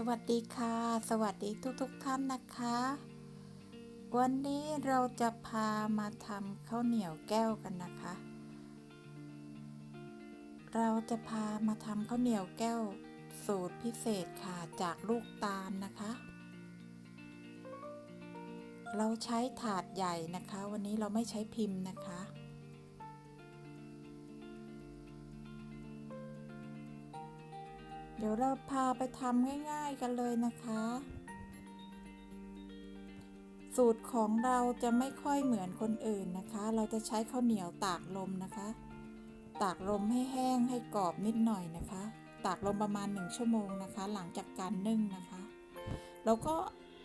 สวัสดีค่ะ สวัสดีทุกๆทท่านนะคะ วันนี้เราจะพามาทำข้าวเหนียวแก้วกันนะคะ เราจะพามาทำข้าวเหนียวแก้วสูตรพิเศษค่ะจากลูกตาลนะคะ เราใช้ถาดใหญ่นะคะ วันนี้เราไม่ใช้พิมพ์นะคะ ดี๋ยวเราพาไปทำง่ายๆกันเลยนะคะ สูตรของเราจะไม่ค่อยเหมือนคนอื่นนะคะ เราจะใช้ข้าวเหนียวตากลมนะคะ ตากลมให้แห้งให้กรอบนิดหน่อยนะคะ ตากลมประมาณ 1 ชั่วโมงนะคะ หลังจากการนึ่งนะคะ แล้วก็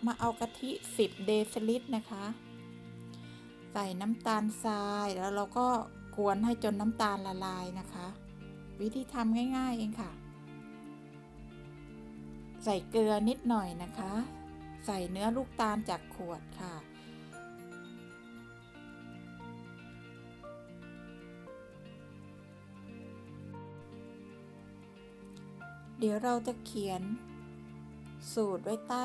มาเอากะทิ 10 เดซิลิตรนะคะ ใส่น้ำตาลทรายแล้วเราก็กวนให้จนน้ำตาลละลายนะคะ วิธีทำง่ายๆเองค่ะ ใส่เกลือนิดหน่อยนะคะ ใส่เนื้อลูกตาลจากขวดค่ะ เดี๋ยวเราจะเขียนสูตรไว้ใต้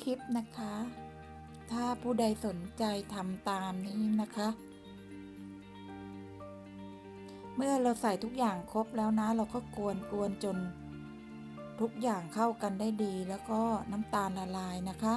คลิปนะคะ ถ้าผู้ใดสนใจทำตามนี้นะคะ เมื่อเราใส่ทุกอย่างครบแล้วนะ เราก็กวนกวนจน ทุกอย่างเข้ากันได้ดีแล้วก็น้ำตาลละลายนะคะ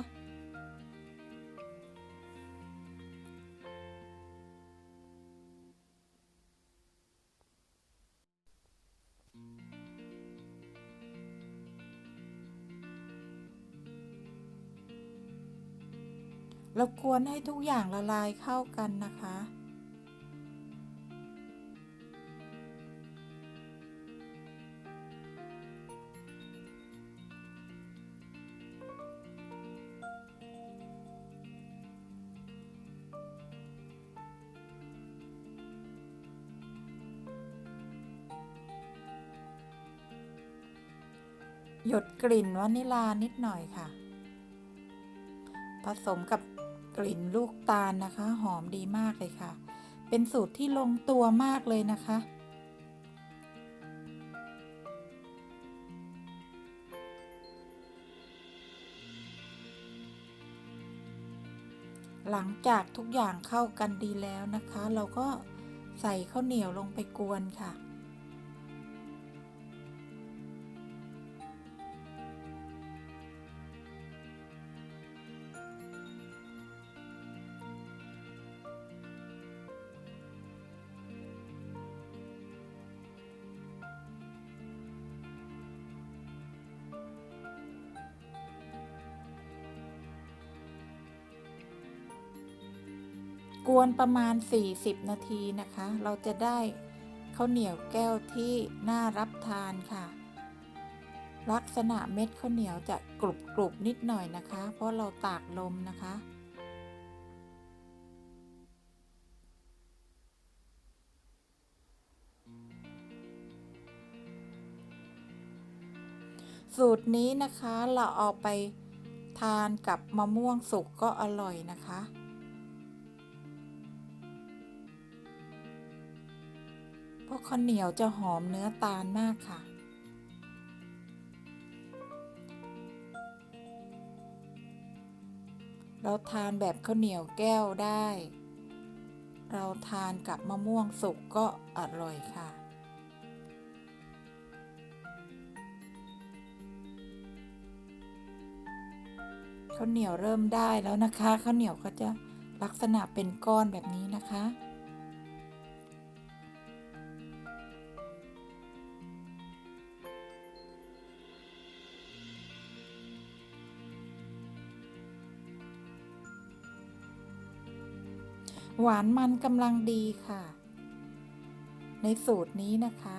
เรากวนให้ทุกอย่างละลายเข้ากันนะคะ หยดกลิ่นวานิลานิดหน่อยค่ะ ผสมกับกลิ่นลูกตาลนะคะ หอมดีมากเลยค่ะ เป็นสูตรที่ลงตัวมากเลยนะคะหลังจากทุกอย่างเข้ากันดีแล้วนะคะ เราก็ใส่ข้าวเหนียวลงไปกวนค่ะ กวนประมาณ 40 นาทีนะคะ เราจะได้ข้าวเหนียวแก้วที่น่ารับทานค่ะ ลักษณะเม็ดข้าวเหนียวจะกรุบกรุบนิดหน่อยนะคะ เพราะเราตากลมนะคะ สูตรนี้นะคะเราเอาไปทานกับมะม่วงสุกก็อร่อยนะคะ เพราะข้าวเหนียวจะหอมเนื้อตาลมากค่ะ เราทานแบบข้าวเหนียวแก้วได้ เราทานกับมะม่วงสุกก็อร่อยค่ะข้าวเหนียวเริ่มได้แล้วนะคะข้าวเหนียวก็จะลักษณะเป็นก้อนแบบนี้นะคะ หวานมันกำลังดีค่ะ ในสูตรนี้นะคะ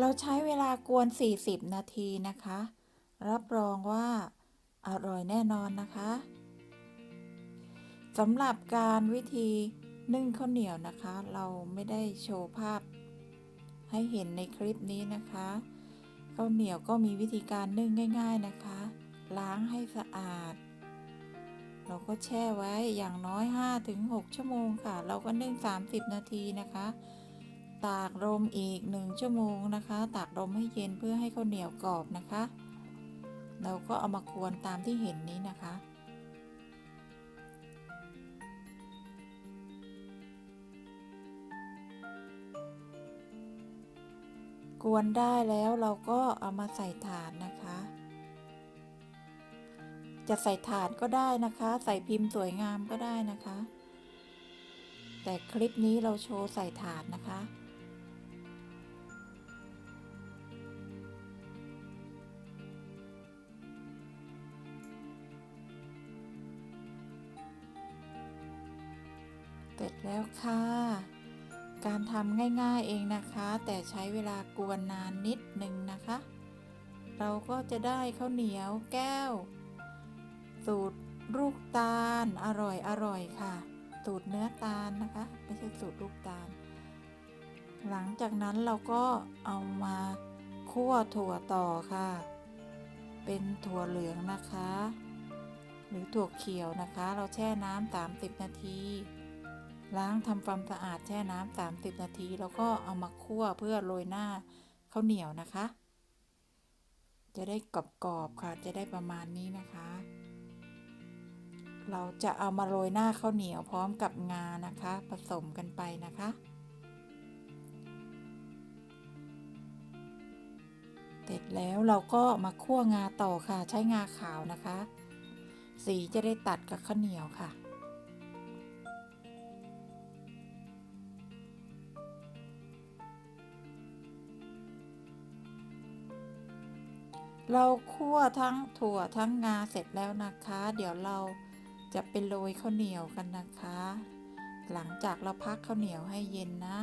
เราใช้เวลากวน 40 นาทีนะคะ รับรองว่า อร่อยแน่นอนนะคะสำหรับการวิธีนึ่งข้าวเหนียวนะคะ เราไม่ได้โชว์ภาพให้เห็นในคลิปนี้นะคะข้าวเหนียวก็มีวิธีการนึ่งง่าย ๆนะคะ ล้างให้สะอาด เราก็แช่ไว้อย่างน้อย 5-6 ชั่วโมงค่ะ เราก็นึ่ง 30 นาทีนะคะ ตากลมอีก 1 ชั่วโมงนะคะ ตากลมให้เย็นเพื่อให้ข้าวเหนียวกรอบนะคะ เราก็เอามากวนตามที่เห็นนี้นะคะ กวนได้แล้วเราก็เอามาใส่ถาดนะคะ จะใส่ถาดก็ได้นะคะ ใส่พิมพ์สวยงามก็ได้นะคะแต่คลิปนี้เราโชว์ใส่ถาดนะคะ เสร็จแล้วค่ะ การทำง่ายๆเองนะคะ แต่ใช้เวลากวนนานนิดหนึ่งนะคะ เราก็จะได้ข้าวเหนียวแก้ว สูตรลูกตาลอร่อยอร่อยค่ะ สูตรเนื้อตาลนะคะ ไม่ใช่สูตรลูกตาล หลังจากนั้นเราก็เอามาคั่วถั่วต่อค่ะ เป็นถั่วเหลืองนะคะ หรือถั่วเขียวนะคะ เราแช่น้ำ30 นาที ล้างทำความสะอาดแช่น้ำ30 นาที แล้วก็เอามาคั่วเพื่อโรยหน้าข้าวเหนียวนะคะ จะได้กรอบๆค่ะ จะได้ประมาณนี้นะคะ เราจะเอามาโรยหน้าข้าวเหนียวพร้อมกับงานะคะ ผสมกันไปนะคะ เสร็จแล้วเราก็มาคั่วงาต่อค่ะ ใช้งาขาวนะคะ สีจะได้ตัดกับข้าวเหนียวค่ะ เราคั่วทั้งถั่วทั้งงาเสร็จแล้วนะคะ เดี๋ยวเราจะไปโรยข้าวเหนียวกันนะคะ หลังจากเราพักข้าวเหนียวให้เย็นนะ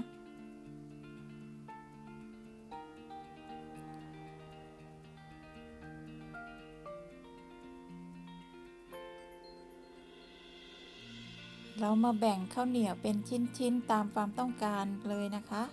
เรามาแบ่งข้าวเหนียวเป็นชิ้นๆตามความต้องการเลยนะคะ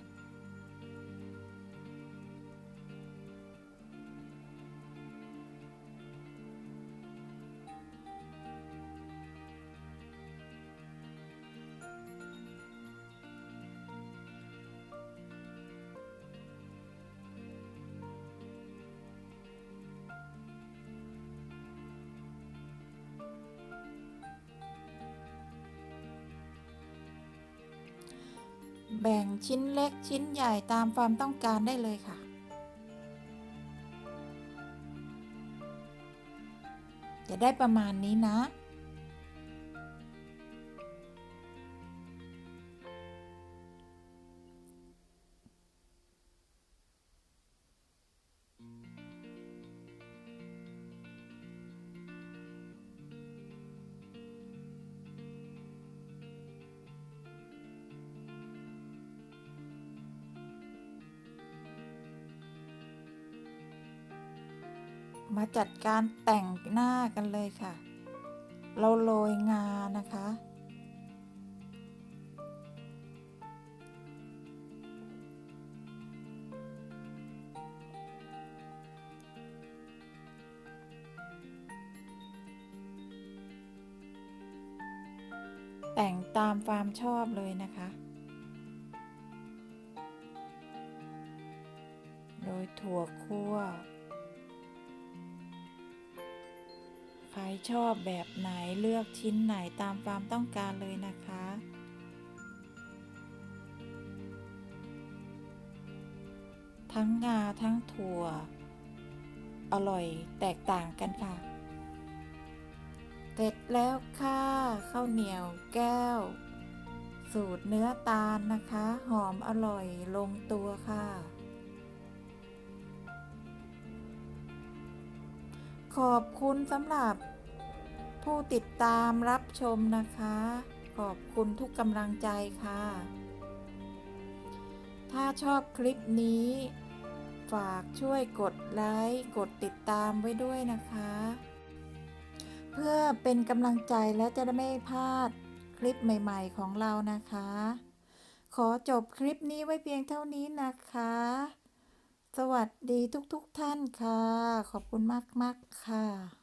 แบ่งชิ้นเล็กชิ้นใหญ่ตามความต้องการได้เลยค่ะ จะได้ประมาณนี้นะ มาจัดการแต่งหน้ากันเลยค่ะ เราโรยงานะคะ แต่งตามความชอบเลยนะคะโดยถั่วคั่ว ชอบแบบไหนเลือกชิ้นไหนตามความต้องการเลยนะคะ ทั้งงาทั้งถั่ว อร่อยแตกต่างกันค่ะ เสร็จแล้วค่ะข้าวเหนียวแก้ว สูตรเนื้อตาลนะคะ หอมอร่อยลงตัวค่ะขอบคุณสำหรับ ผู้ติดตามรับชมนะคะ ขอบคุณทุกกำลังใจค่ะ ถ้าชอบคลิปนี้ ฝากช่วยกดไลค์กดติดตามไว้ด้วยนะคะ เพื่อเป็นกำลังใจและจะได้ไม่พลาดคลิปใหม่ ๆ ของเรานะคะ ขอจบคลิปนี้ไว้เพียงเท่านี้นะคะ สวัสดีทุกๆทท่านค่ะ ขอบคุณมากๆค่ะ